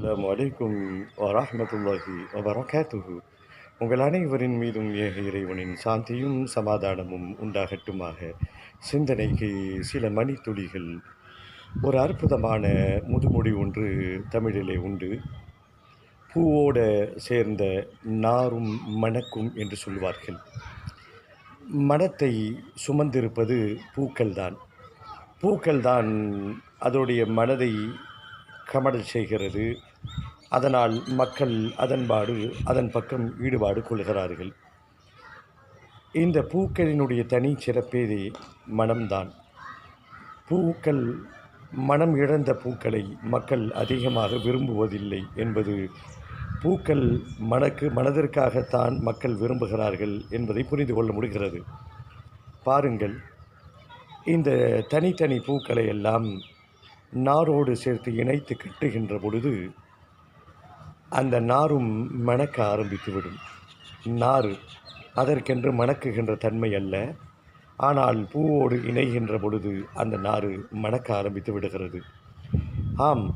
அஸ்ஸலாமு வலைக்கும் வரமத்துல்லாஹி வபரகாத்துஹு. உங்கள் அனைவரின் மீதும் ஏக இறைவனின் சாந்தியும் சமாதானமும் உண்டாகட்டுமாக. சிந்தனைக்கு சில மணித்துளிகள். ஒரு அற்புதமான முதுமொழி ஒன்று தமிழிலே உண்டு. பூவோட சேர்ந்த நாரும் மணக்கும் என்று சொல்வார்கள். மனத்தை சுமந்திருப்பது பூக்கள்தான். பூக்கள்தான் அதோடைய மனதை கமடல் செய்கிறது. அதனால் மக்கள் அதன்பாடு அதன் பக்கம் ஈடுபாடு கொள்கிறார்கள். இந்த பூக்களினுடைய தனி சிறப்பேதே மனம்தான். பூக்கள் மனம் இழந்த பூக்களை மக்கள் அதிகமாக விரும்புவதில்லை என்பது பூக்கள் மனக்கு மனதிற்காகத்தான் மக்கள் விரும்புகிறார்கள் என்பதை புரிந்து கொள்ள முடிகிறது. பாருங்கள் இந்த தனித்தனி பூக்களை எல்லாம் நாரோடு சேர்த்து இணைத்து கட்டுகின்ற பொழுது அந்த நாரும் மணக்க ஆரம்பித்துவிடும். நார் அதற்கென்று மணக்குகின்ற தன்மை அல்ல. ஆனால் பூவோடு இணைகின்ற பொழுது அந்த நாறு மணக்க ஆரம்பித்து விடுகிறது. ஆம்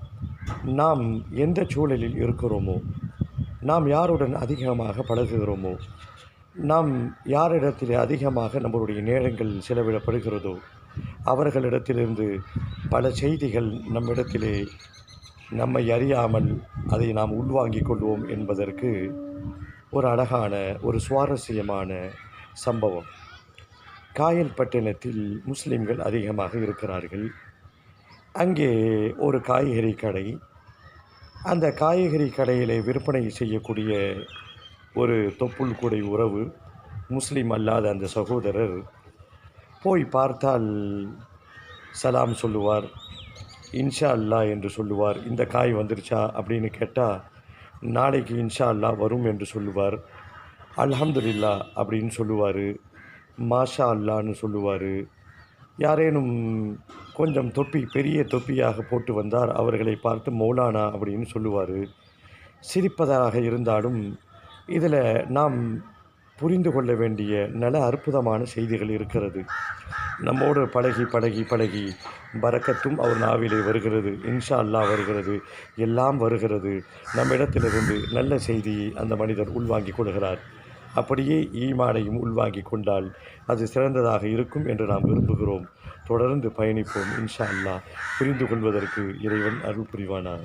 நாம் எந்த சூழலில் இருக்கிறோமோ நாம் யாருடன் அதிகமாக பழகுகிறோமோ நாம் யாரிடத்தில் அதிகமாக நம்மளுடைய நேரங்கள் செலவிடப்படுகிறதோ அவர்களிடத்திலிருந்து பல செய்திகள் நம்மிடத்திலே நம்மை அறியாமல் அதை நாம் உள்வாங்கிக் கொள்வோம் என்பதற்கு ஒரு அழகான ஒரு சுவாரஸ்யமான சம்பவம். காயல்பட்டினத்தில் முஸ்லீம்கள் அதிகமாக இருக்கிறார்கள். அங்கே ஒரு காய்கறி கடை. அந்த காய்கறி கடையிலே விற்பனை செய்யக்கூடிய ஒரு தொப்புள் கூடை உறவு முஸ்லீம் அல்லாத அந்த சகோதரர் போய் பார்த்தால் சலாம் சொல்லுவார் இன்ஷா அல்லா என்று சொல்லுவார் இந்த காய் வந்துருச்சா அப்படின்னு கேட்டால் நாளைக்கு இன்ஷா அல்லா வரும் என்று சொல்லுவார். அல்ஹம்துலில்லா அப்படின்னு சொல்லுவார். மாஷா அல்லான்னு சொல்லுவார். யாரேனும் கொஞ்சம் தொப்பி பெரிய தொப்பியாக போட்டு வந்தார் அவர்களை பார்த்து மௌலானா அப்படின்னு சொல்லுவார். சிரிப்பதாக இருந்தாலும் இதில் நாம் புரிந்து கொள்ள வேண்டிய நல்ல அற்புதமான செய்திகள் இருக்கிறது. நம்மோடு பழகி பழகி பழகி பறக்கத்தும் அவர் நாவிலே வருகிறது. இன்ஷா அல்லா வருகிறது. எல்லாம் வருகிறது. நம்மிடத்திலிருந்து நல்ல செய்தியை அந்த மனிதர் உள்வாங்கிக் கொள்கிறார். அப்படியே ஈமானையும் உள்வாங்கிக் கொண்டால் அது சிறந்ததாக இருக்கும் என்று நாம் விரும்புகிறோம். தொடர்ந்து பயணிப்போம். இன்ஷா அல்லா புரிந்து கொள்வதற்கு இறைவன் அருள் புரிவானாக.